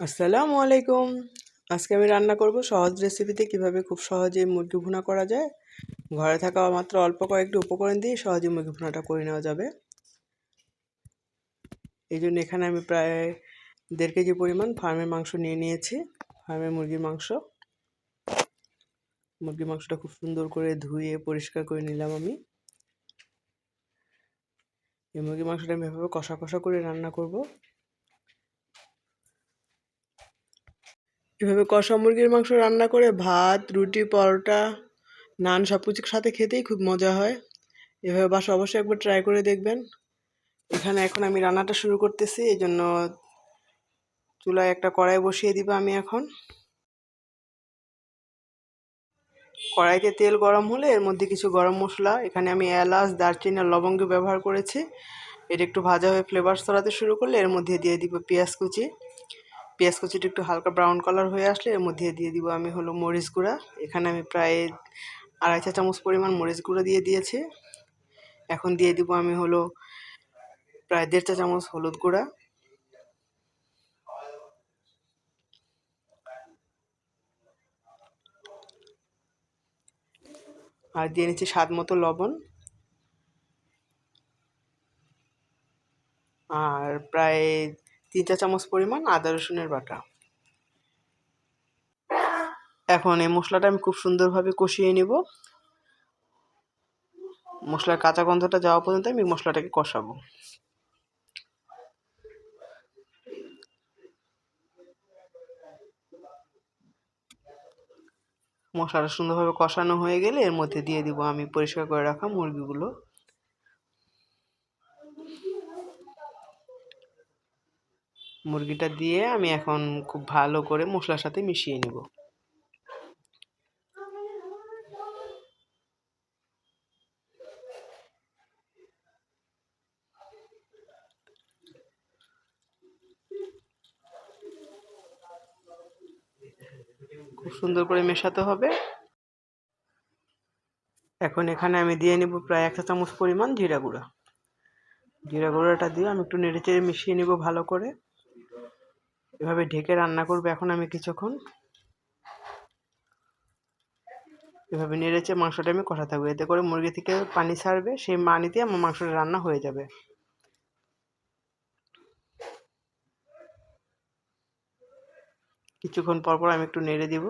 আসসালামু আলাইকুম। আজকে আমি রান্না করব সহজ রেসিপিতে কীভাবে খুব সহজে মুরগি ভুনা করা যায়। ঘরে থাকা মাত্র অল্প কয়েকটি উপকরণ দিয়ে সহজে মুরগি ভুনাটা করে নেওয়া যাবে। এই জন্য এখানে আমি প্রায় দেড় কেজি পরিমাণ ফার্মের মাংস নিয়ে নিয়েছি। ফার্মের মুরগির মাংস। মুরগির মাংসটা খুব সুন্দর করে ধুয়ে পরিষ্কার করে নিলাম আমি। এই মুরগির মাংসটা আমি এভাবে কষা কষা করে রান্না করব। এভাবে কষা মুরগির মাংস রান্না করে ভাত, রুটি, পরোটা, নান সব কিছুর সাথে খেতেই খুব মজা হয়। এভাবে বাসা অবশ্যই একবার ট্রাই করে দেখবেন। এখানে এখন আমি রান্নাটা শুরু করতেছি এই জন্য চুলায় একটা কড়াই বসিয়ে দিব আমি এখন। কড়াইতে তেল গরম হলে এর মধ্যে কিছু গরম মশলা, এখানে আমি এলাচ, দারচিনি আর লবঙ্গ ব্যবহার করেছি। এটা একটু ভাজা হয়ে ফ্লেভার ছড়াতে শুরু করলে এর মধ্যে দিয়ে দিব পেঁয়াজ কুচি। পেঁয়াজ কুচিটা একটু হালকা ব্রাউন কালার হয়ে আসলে এর মধ্যে দিয়ে দিব আমি হলো মরিচ গুঁড়া। এখানে আমি প্রায় আড়াই চা চামচ পরিমাণ মরিচ গুঁড়া দিয়ে দিয়েছি। এখন দিয়ে দিব আমি হলো প্রায় দেড় চা চামচ হলুদ গুঁড়া। আর দিয়ে নিচ্ছি স্বাদ মতো লবণ। আর প্রায় তিন চা চামচ পরিমাণ আদা রসুনের বাটা। এখন এই মশলাটা আমি খুব সুন্দরভাবে কষিয়ে নিব। মশলার কাঁচা গন্ধটা যাওয়া পর্যন্ত আমি মশলাটাকে কষাবো। মশলাটা সুন্দরভাবে কষানো হয়ে গেলে এর মধ্যে দিয়ে দিব আমি পরিষ্কার করে রাখা মুরগিগুলো। মুরগিটা দিয়ে আমি এখন খুব ভালো করে মশলার সাথে মিশিয়ে নেব। খুব সুন্দর করে মেশাতে হবে। এখন এখানে আমি দিয়ে নেব প্রায় একটা চামচ পরিমাণ জিরা গুঁড়া। জিরা গুঁড়াটা দিয়ে আমি একটু নেড়ে চেড়ে মিশিয়ে নেব ভালো করে। এভাবে ঢেকে রান্না করব এখন আমি কিছুক্ষণ। এভাবে নেড়েছে মাংসটা আমি কষা থাকব। এতে করে মুরগি থেকে পানি ছাড়বে, সেই পানিতে আমার মাংসটা রান্না হয়ে যাবে। কিছুক্ষণ পর পর আমি একটু নেড়ে দিব।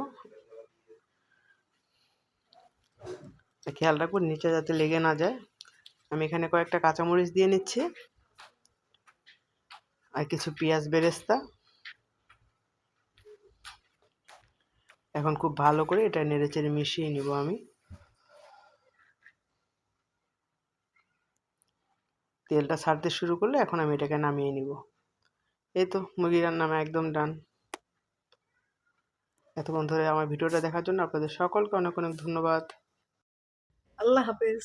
খেয়াল রাখব নিচে যাতে লেগে না যায়। আমি এখানে কয়েকটা কাঁচামরিচ দিয়ে নিচ্ছি। আর কিছু পেঁয়াজ বেরেস্তা। এখন খুব ভালো করে এটা নেড়েচেড়ে মিশিয়ে নিব আমি। তেলটা ছাড়তে শুরু করলে এখন আমি এটাকে নামিয়ে নিব। এই তো মুরগি রান্না একদম ডান। এতক্ষণ ধরে আমার ভিডিওটা দেখার জন্য আপনাদের সকলকে অনেক অনেক ধন্যবাদ। আল্লাহ হাফেজ।